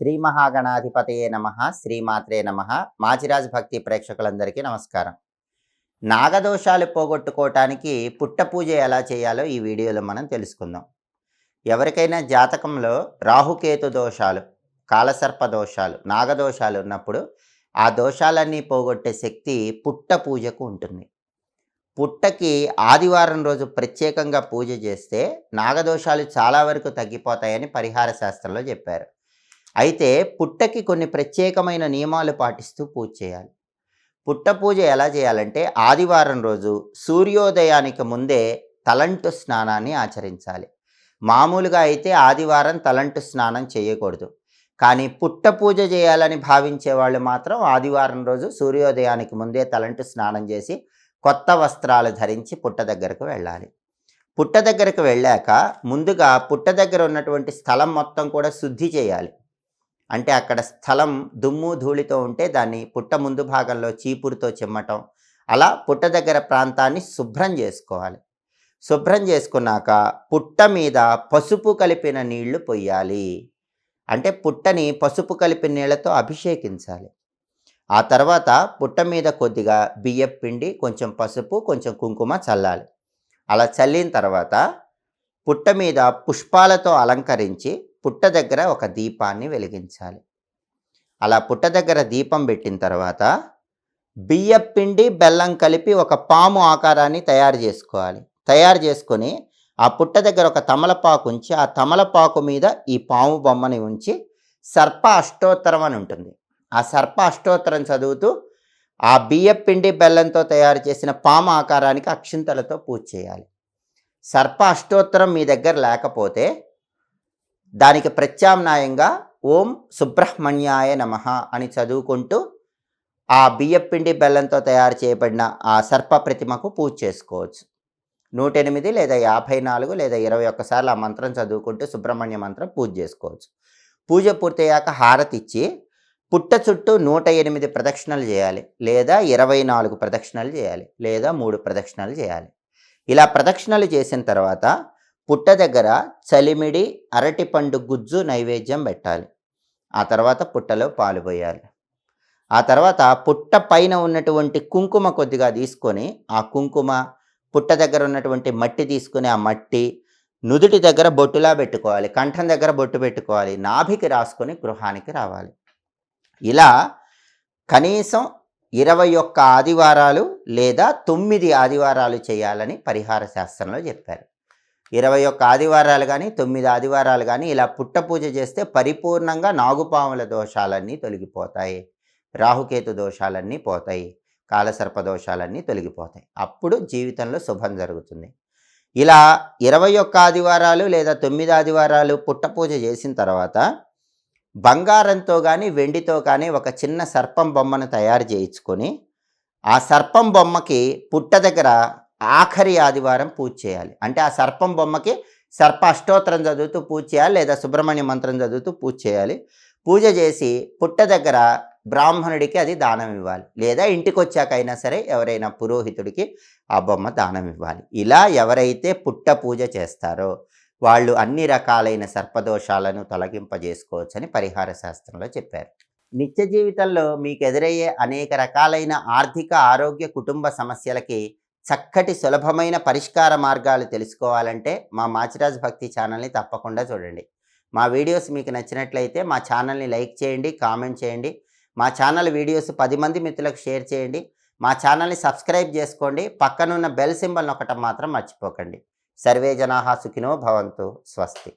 శ్రీ మహాగణాధిపతయే నమ శ్రీమాత్రే నమ. మాచిరాజ్ భక్తి ప్రేక్షకులందరికీ నమస్కారం. నాగదోషాలు పోగొట్టుకోవటానికి పుట్ట పూజ ఎలా చేయాలో ఈ వీడియోలో మనం తెలుసుకుందాం. ఎవరికైనా జాతకంలో రాహుకేతు దోషాలు కాలసర్ప దోషాలు నాగదోషాలు ఉన్నప్పుడు ఆ దోషాలన్నీ పోగొట్టే శక్తి పుట్ట పూజకు ఉంటుంది. పుట్టకి ఆదివారం రోజు ప్రత్యేకంగా పూజ చేస్తే నాగదోషాలు చాలా వరకు తగ్గిపోతాయని పరిహార శాస్త్రంలో చెప్పారు. అయితే పుట్టకి కొన్ని ప్రత్యేకమైన నియమాలు పాటిస్తూ పూజ చేయాలి. పుట్ట పూజ ఎలా చేయాలంటే ఆదివారం రోజు సూర్యోదయానికి ముందే తలంటు స్నానాన్ని ఆచరించాలి. మామూలుగా అయితే ఆదివారం తలంటు స్నానం చేయకూడదు. కానీ పుట్ట పూజ చేయాలని భావించే వాళ్ళు మాత్రం ఆదివారం రోజు సూర్యోదయానికి ముందే తలంటు స్నానం చేసి కొత్త వస్త్రాలు ధరించి పుట్ట దగ్గరకు వెళ్ళాలి. పుట్ట దగ్గరకు వెళ్ళాక ముందుగా పుట్ట దగ్గర ఉన్నటువంటి స్థలం మొత్తం కూడా శుద్ధి చేయాలి. అంటే అక్కడ స్థలం దుమ్ము ధూళితో ఉంటే దాన్ని పుట్ట ముందు భాగంలో చీపురుతో చిమ్మటం. అలా పుట్ట దగ్గర ప్రాంతాన్ని శుభ్రం చేసుకోవాలి. శుభ్రం చేసుకున్నాక పుట్ట మీద పసుపు కలిపిన నీళ్ళు పొయ్యాలి. అంటే పుట్టని పసుపు కలిపిన నీళ్ళతో అభిషేకించాలి. ఆ తర్వాత పుట్ట మీద కొద్దిగా బియ్యం పిండి కొంచెం పసుపు కొంచెం కుంకుమ చల్లాలి. అలా చల్లిన తర్వాత పుట్ట మీద పుష్పాలతో అలంకరించి పుట్ట దగ్గర ఒక దీపాన్ని వెలిగించాలి. అలా పుట్ట దగ్గర దీపం పెట్టిన తర్వాత బియ్యం పిండి బెల్లం కలిపి ఒక పాము ఆకారాన్ని తయారు చేసుకోవాలి. తయారు చేసుకొని ఆ పుట్ట దగ్గర ఒక తమలపాకు ఉంచి ఆ తమలపాకు మీద ఈ పాము బొమ్మని ఉంచి సర్ప అష్టోత్తరం అని ఉంటుంది. ఆ సర్ప అష్టోత్తరం చదువుతూ ఆ బియ్యపిండి బెల్లంతో తయారు చేసిన పాము ఆకారానికి అక్షింతలతో పూజ చేయాలి. సర్ప అష్టోత్తరం మీ దగ్గర లేకపోతే దానికి ప్రత్యామ్నాయంగా ఓం సుబ్రహ్మణ్యాయ నమ అని చదువుకుంటూ ఆ బియ్యపిండి బెల్లంతో తయారు చేయబడిన ఆ సర్ప ప్రతిమకు పూజ చేసుకోవచ్చు. నూట ఎనిమిది లేదా యాభై నాలుగు లేదా ఇరవై ఒక్కసార్లు ఆ మంత్రం చదువుకుంటూ సుబ్రహ్మణ్య మంత్రం పూజ చేసుకోవచ్చు. పూజ పూర్తయ్యాక హారతి ఇచ్చి పుట్ట చుట్టూ నూట ఎనిమిది ప్రదక్షిణలు చేయాలి లేదా ఇరవై నాలుగు ప్రదక్షిణలు చేయాలి లేదా మూడు ప్రదక్షిణలు చేయాలి. ఇలా ప్రదక్షిణలు చేసిన తర్వాత పుట్ట దగ్గర చలిమిడి అరటిపండు గుజ్జు నైవేద్యం పెట్టాలి. ఆ తర్వాత పుట్టలో పాలు పోయాలి. ఆ తర్వాత పుట్ట పైన ఉన్నటువంటి కుంకుమ కొద్దిగా తీసుకొని ఆ కుంకుమ పుట్ట దగ్గర ఉన్నటువంటి మట్టి తీసుకుని ఆ మట్టి నుదుటి దగ్గర బొట్టులా పెట్టుకోవాలి. కంఠం దగ్గర బొట్టు పెట్టుకోవాలి. నాభికి రాసుకొని గృహానికి రావాలి. ఇలా కనీసం ఇరవై ఒక్క ఆదివారాలు లేదా తొమ్మిది ఆదివారాలు చేయాలని పరిహార శాస్త్రంలో చెప్పారు. ఇరవై ఒక్క ఆదివారాలు కానీ తొమ్మిది ఆదివారాలు కానీ ఇలా పుట్ట పూజ చేస్తే పరిపూర్ణంగా నాగుపాముల దోషాలన్నీ తొలగిపోతాయి. రాహుకేతు దోషాలన్నీ పోతాయి. కాలసర్ప దోషాలన్నీ తొలగిపోతాయి. అప్పుడు జీవితంలో శుభం జరుగుతుంది. ఇలా ఇరవై ఒక్క ఆదివారాలు లేదా తొమ్మిది ఆదివారాలు పుట్ట పూజ చేసిన తర్వాత బంగారంతో కానీ వెండితో కానీ ఒక చిన్న సర్పం బొమ్మను తయారు చేయించుకొని ఆ సర్పం బొమ్మకి పుట్ట దగ్గర ఆఖరి ఆదివారం పూజ చేయాలి. అంటే ఆ సర్పం బొమ్మకి సర్ప అష్టోత్తరం చదువుతూ పూజ చేయాలి లేదా సుబ్రహ్మణ్య మంత్రం చదువుతూ పూజ చేయాలి. పూజ చేసి పుట్ట దగ్గర బ్రాహ్మణుడికి అది దానం ఇవ్వాలి. లేదా ఇంటికి వచ్చాకైనా సరే ఎవరైనా పురోహితుడికి ఆ బొమ్మ దానం ఇవ్వాలి. ఇలా ఎవరైతే పుట్ట పూజ చేస్తారో వాళ్ళు అన్ని రకాలైన సర్పదోషాలను తొలగింపజేసుకోవచ్చని పరిహార శాస్త్రంలో చెప్పారు. నిత్య జీవితంలో మీకు ఎదురయ్యే అనేక రకాలైన ఆర్థిక ఆరోగ్య కుటుంబ సమస్యలకి చక్కటి సులభమైన పరిష్కార మార్గాలు తెలుసుకోవాలంటే మా మాచిరాజ్ భక్తి ఛానల్ని తప్పకుండా చూడండి. మా వీడియోస్ మీకు నచ్చినట్లయితే మా ఛానల్ని లైక్ చేయండి కామెంట్ చేయండి. మా ఛానల్ వీడియోస్ పది మంది మిత్రులకు షేర్ చేయండి. మా ఛానల్ని సబ్స్క్రైబ్ చేసుకోండి. పక్కనున్న బెల్ సింబల్ ఒకటం మాత్రం మర్చిపోకండి. సర్వే జనాహా సుఖినో భవంతు. స్వస్తి.